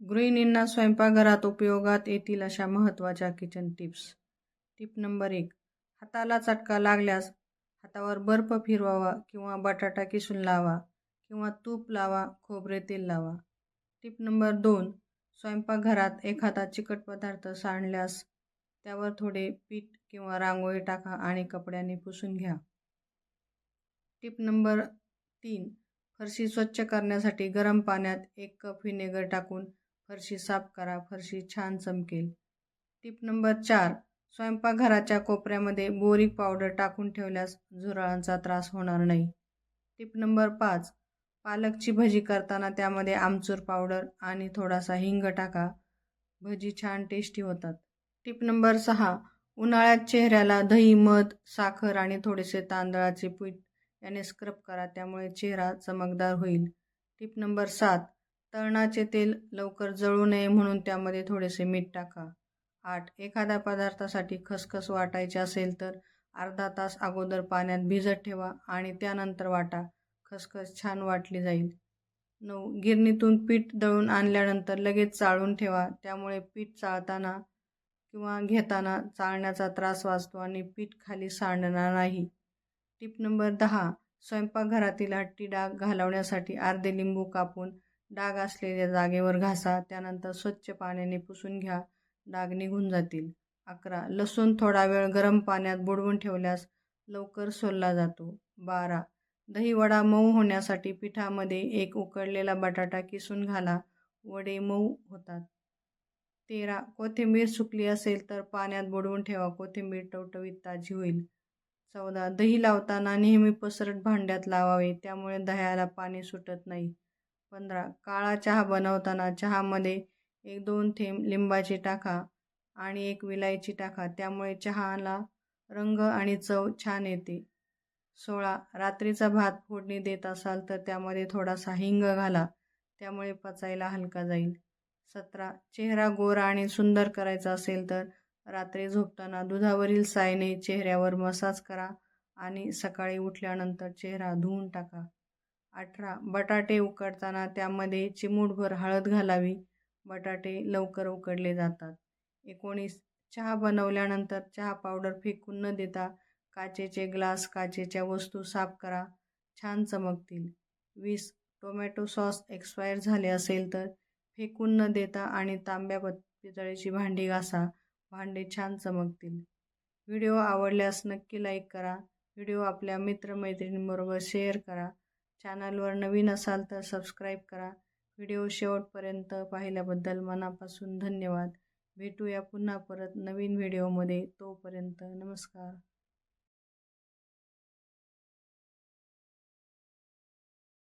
गृहिणींना स्वयंपाकघरात उपयोगात येतील अशा महत्त्वाच्या किचन टिप्स टिप नंबर एक हाताला चटका लागल्यास हातावर बर्फ फिरवावा किंवा बटाटा किसून लावा किंवा तूप लावा खोबरे तेल लावा. टिप नंबर दोन स्वयंपाकघरात एखादा चिकट पदार्थ सांडल्यास त्यावर थोडे पीठ किंवा रांगोळी टाका आणि कपड्याने पुसून घ्या. टिप नंबर तीन फरशी स्वच्छ करण्यासाठी गरम पाण्यात एक कप व्हिनेगर टाकून फरशी साफ करा फरशी छान चमकेल. टिप नंबर चार स्वयंपाकघराच्या कोपऱ्यामध्ये बोरिक पावडर टाकून ठेवल्यास झुरळांचा त्रास होणार नाही. टिप नंबर पाच पालकची भजी करताना त्यामध्ये आमचूर पावडर आणि थोडासा हिंग टाका. भजी छान टेस्टी होतात. टिप नंबर सहा उन्हाळ्यात चेहऱ्याला दही मध साखर आणि थोडेसे तांदळाचे पीठ याने स्क्रब करा त्यामुळे चेहरा चमकदार होईल. टिप नंबर सात तळणाचे तेल लवकर जळू नये म्हणून त्यामध्ये थोडेसे मीठ टाका. आठ. एखाद्या पदार्थासाठी खसखस वाटायचे असेल तर अर्धा तास अगोदर पाण्यात भिजत ठेवा आणि त्यानंतर वाटा. खसखस छान वाटली जाईल. नऊ. गिरणीतून पीठ दळून आणल्यानंतर लगेच चाळून ठेवा. त्यामुळे पीठ चाळताना किंवा घेताना चाळण्याचा त्रास वाचतो आणि पीठ खाली सांडणार नाही. टिप नंबर दहा. स्वयंपाकघरातील हट्टी डाग घालवण्यासाठी अर्धे लिंबू कापून डाग असलेल्या जागेवर घासा त्यानंतर स्वच्छ पाण्याने पुसून घ्या डाग निघून जातील. अकरा. लसूण थोडा वेळ गरम पाण्यात बुडवून ठेवल्यास लवकर सोलला जातो. बारा. दही वडा मऊ होण्यासाठी पिठामध्ये एक उकडलेला बटाटा किसून घाला. वडे मऊ होतात. तेरा. कोथिंबीर सुकली असेल तर पाण्यात बुडवून ठेवा. कोथिंबीर टवटवीत ताजी होईल. चौदा. दही लावताना नेहमी पसरट भांड्यात लावावे. त्यामुळे दह्याला पाणी सुटत नाही. पंधरा. काळा चहा बनवताना चहामध्ये एक दोन थेंब लिंबाची टाका आणि एक विलायची टाका. त्यामुळे चहाला रंग आणि चव छान येते. सोळा. रात्रीचा भात फोडणी देत असाल तर त्यामध्ये थोडासा हिंग घाला. त्यामुळे पचायला हलका जाईल. सतरा. चेहरा गोरा आणि सुंदर करायचा असेल तर रात्री झोपताना दुधावरील सायने चेहऱ्यावर मसाज करा आणि सकाळी उठल्यानंतर चेहरा धुवून टाका. अठरा. बटाटे उकडताना त्यामध्ये चिमूटभर हळद घालावी. बटाटे लवकर उकडले जातात. एकोणीस. चहा बनवल्यानंतर चहा पावडर फेकून न देता काचेचे ग्लास काचेच्या वस्तू साफ करा. छान चमकतील. वीस. टोमॅटो सॉस एक्सपायर झाले असेल तर फेकून न देता आणि तांब्या पितळेची भांडी घासा. भांडे छान चमकतील. व्हिडिओ आवडल्यास नक्की लाईक करा. व्हिडिओ आपल्या मित्रमैत्रिणींबरोबर शेअर करा. चॅनलवर नवीन असाल तर सबस्क्राईब करा. व्हिडिओ शेवटपर्यंत पाहिल्याबद्दल मनापासून धन्यवाद. भेटूया पुन्हा परत नवीन व्हिडिओमध्ये. तोपर्यंत नमस्कार.